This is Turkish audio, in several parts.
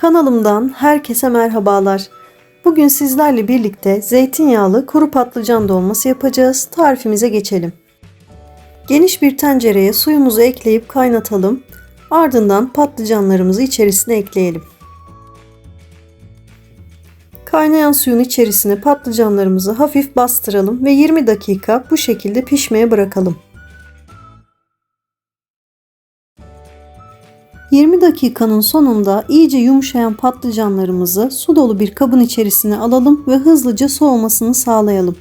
Kanalımdan herkese merhabalar. Bugün sizlerle birlikte zeytinyağlı kuru patlıcan dolması yapacağız. Tarifimize geçelim. Geniş bir tencereye suyumuzu ekleyip kaynatalım. Ardından patlıcanlarımızı içerisine ekleyelim. Kaynayan suyun içerisine patlıcanlarımızı hafif bastıralım ve 20 dakika bu şekilde pişmeye bırakalım. 20 dakikanın sonunda iyice yumuşayan patlıcanlarımızı su dolu bir kabın içerisine alalım ve hızlıca soğumasını sağlayalım.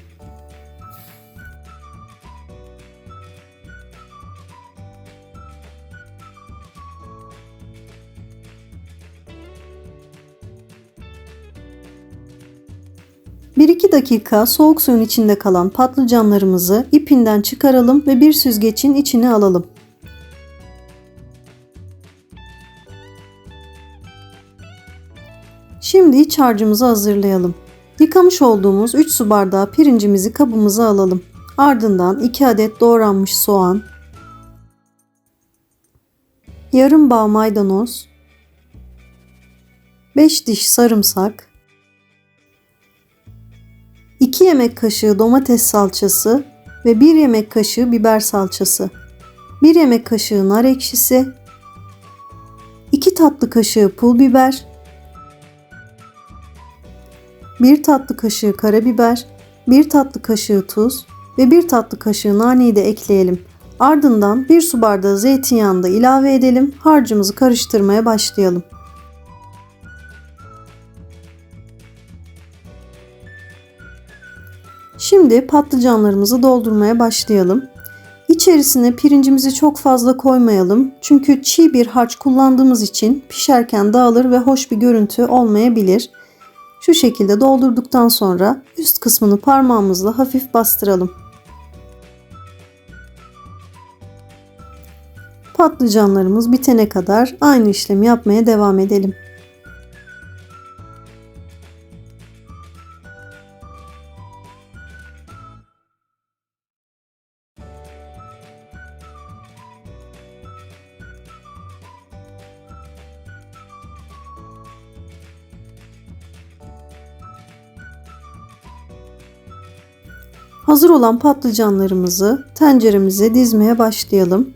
Bir iki dakika soğuk suyun içinde kalan patlıcanlarımızı ipinden çıkaralım ve bir süzgecin içine alalım. Şimdi iç harcımızı hazırlayalım. Yıkamış olduğumuz 3 su bardağı pirincimizi kabımıza alalım. Ardından 2 adet doğranmış soğan, yarım bağ maydanoz, 5 diş sarımsak, 2 yemek kaşığı domates salçası ve 1 yemek kaşığı biber salçası, 1 yemek kaşığı nar ekşisi, 2 tatlı kaşığı pul biber, 1 tatlı kaşığı karabiber, 1 tatlı kaşığı tuz ve 1 tatlı kaşığı naneyi de ekleyelim. Ardından 1 su bardağı zeytinyağını da ilave edelim. Harcımızı karıştırmaya başlayalım. Şimdi patlıcanlarımızı doldurmaya başlayalım. İçerisine pirincimizi çok fazla koymayalım. Çünkü çiğ bir harç kullandığımız için pişerken dağılır ve hoş bir görüntü olmayabilir. Şu şekilde doldurduktan sonra üst kısmını parmağımızla hafif bastıralım. Patlıcanlarımız bitene kadar aynı işlemi yapmaya devam edelim. Hazır olan patlıcanlarımızı tenceremize dizmeye başlayalım.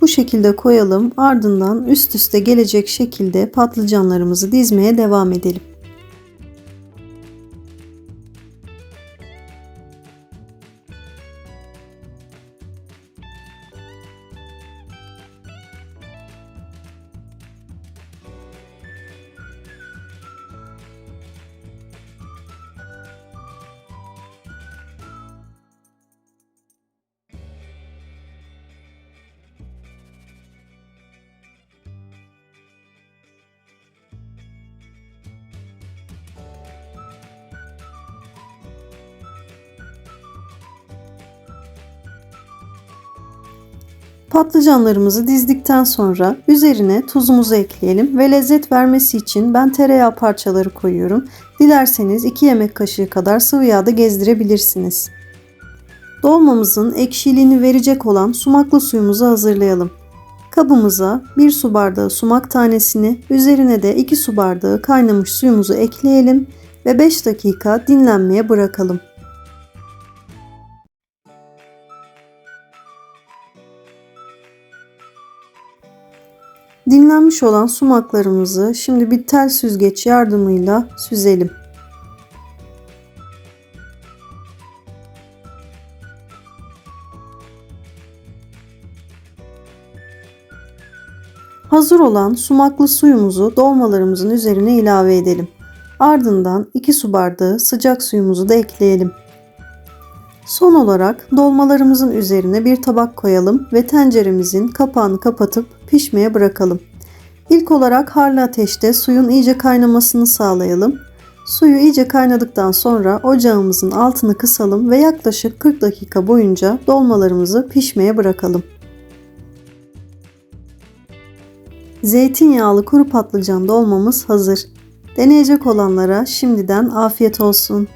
Bu şekilde koyalım. Ardından üst üste gelecek şekilde patlıcanlarımızı dizmeye devam edelim. Patlıcanlarımızı dizdikten sonra üzerine tuzumuzu ekleyelim ve lezzet vermesi için ben tereyağı parçaları koyuyorum. Dilerseniz 2 yemek kaşığı kadar sıvı yağda gezdirebilirsiniz. Dolmamızın ekşiliğini verecek olan sumaklı suyumuzu hazırlayalım. Kabımıza 1 su bardağı sumak tanesini, üzerine de 2 su bardağı kaynamış suyumuzu ekleyelim ve 5 dakika dinlenmeye bırakalım. Dinlenmiş olan sumaklarımızı şimdi bir tel süzgeç yardımıyla süzelim. Hazır olan sumaklı suyumuzu dolmalarımızın üzerine ilave edelim. Ardından 2 su bardağı sıcak suyumuzu da ekleyelim. Son olarak dolmalarımızın üzerine bir tabak koyalım ve tenceremizin kapağını kapatıp pişmeye bırakalım. İlk olarak harlı ateşte suyun iyice kaynamasını sağlayalım. Suyu iyice kaynadıktan sonra ocağımızın altını kısalım ve yaklaşık 40 dakika boyunca dolmalarımızı pişmeye bırakalım. Zeytinyağlı kuru patlıcan dolmamız hazır. Deneyecek olanlara şimdiden afiyet olsun.